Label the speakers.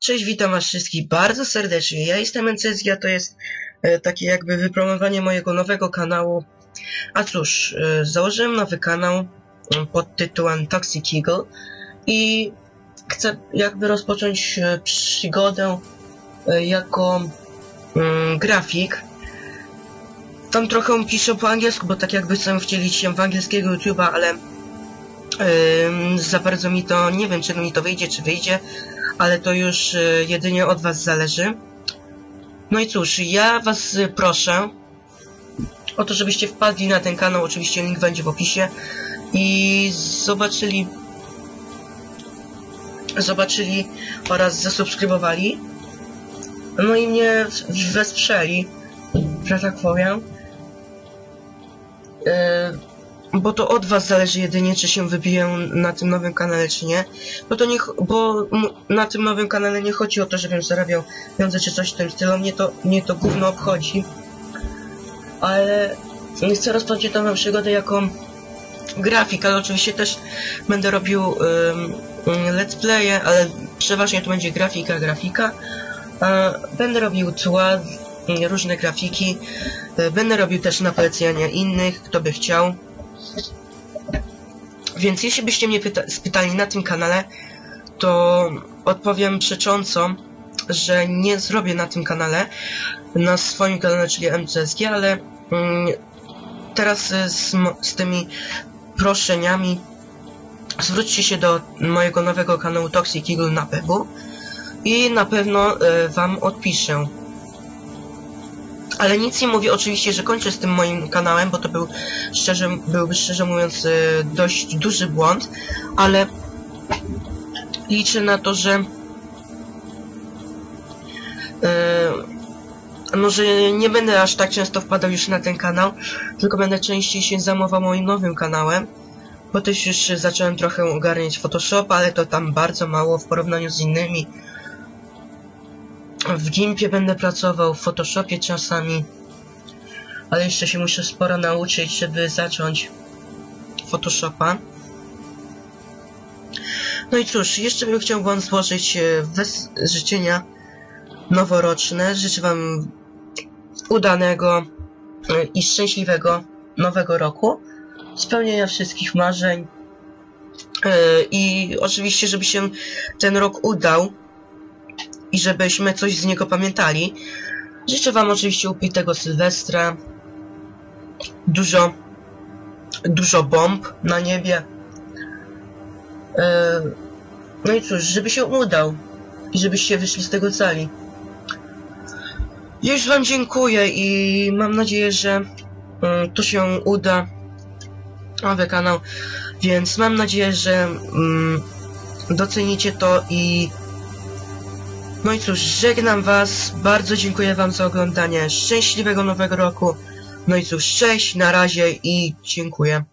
Speaker 1: Cześć, witam was wszystkich bardzo serdecznie. Ja jestem NCSG, a to jest e, takie jakby wypromowanie mojego nowego kanału. A cóż, e, założyłem nowy kanał e, pod tytułem Toxic Eagle i chcę jakby rozpocząć e, przygodę e, jako mm, grafik. Tam trochę piszę po angielsku, bo tak jakby chcę wcielić się w angielskiego YouTube'a, ale Ym, za bardzo mi to, nie wiem czy mi to wyjdzie, czy wyjdzie, ale to już y, jedynie od was zależy. No i cóż, ja was proszę o to, żebyście wpadli na ten kanał, oczywiście link będzie w opisie i zobaczyli zobaczyli oraz zasubskrybowali no i mnie wesprzeli, że tak powiem. Bo to od was zależy jedynie, czy się wybiję na tym nowym kanale, czy nie. Bo to nie, bo na tym nowym kanale nie chodzi o to, żebym zarabiał pieniądze, czy coś w tym stylu. Mnie to, mnie to gówno obchodzi. Ale chcę rozpocząć nową przygodę jako grafik, ale oczywiście też będę robił um, let's playe, ale przeważnie to będzie grafika, grafika. Będę robił tła, różne grafiki. Będę robił też na innych, kto by chciał. Więc jeśli byście mnie pyta spytali na tym kanale, to odpowiem przecząco, że nie zrobię na tym kanale, na swoim kanale, czyli MCSG, ale mm, teraz z, z tymi proszeniami zwróćcie się do mojego nowego kanału Toxic Eagle na PW i na pewno y, wam odpiszę. Ale nic nie mówię oczywiście, że kończę z tym moim kanałem, bo to był szczerze, byłby szczerze mówiąc e, dość duży błąd, ale liczę na to, że e, no, że nie będę aż tak często wpadał już na ten kanał, tylko będę częściej się zajmował moim nowym kanałem, bo też już zacząłem trochę ogarniać Photoshop, ale to tam bardzo mało w porównaniu z innymi w Gimpie będę pracował, w Photoshopie czasami. Ale jeszcze się muszę sporo nauczyć, żeby zacząć Photoshopa. No i cóż, jeszcze bym chciał wam złożyć e, życzenia noworoczne. Życzę wam udanego e, i szczęśliwego nowego roku. Spełnienia wszystkich marzeń. E, I oczywiście, żeby się ten rok udał, i żebyśmy coś z niego pamiętali. Życzę Wam oczywiście upitego Sylwestra, dużo, dużo bomb na niebie. E, no i cóż, żeby się udał i żebyście wyszli z tego cali. już Wam dziękuję i mam nadzieję, że mm, to się uda. Nowy kanał, więc mam nadzieję, że mm, docenicie to i no i cóż, żegnam was, bardzo dziękuję wam za oglądanie, szczęśliwego nowego roku. No i cóż, cześć, na razie i dziękuję.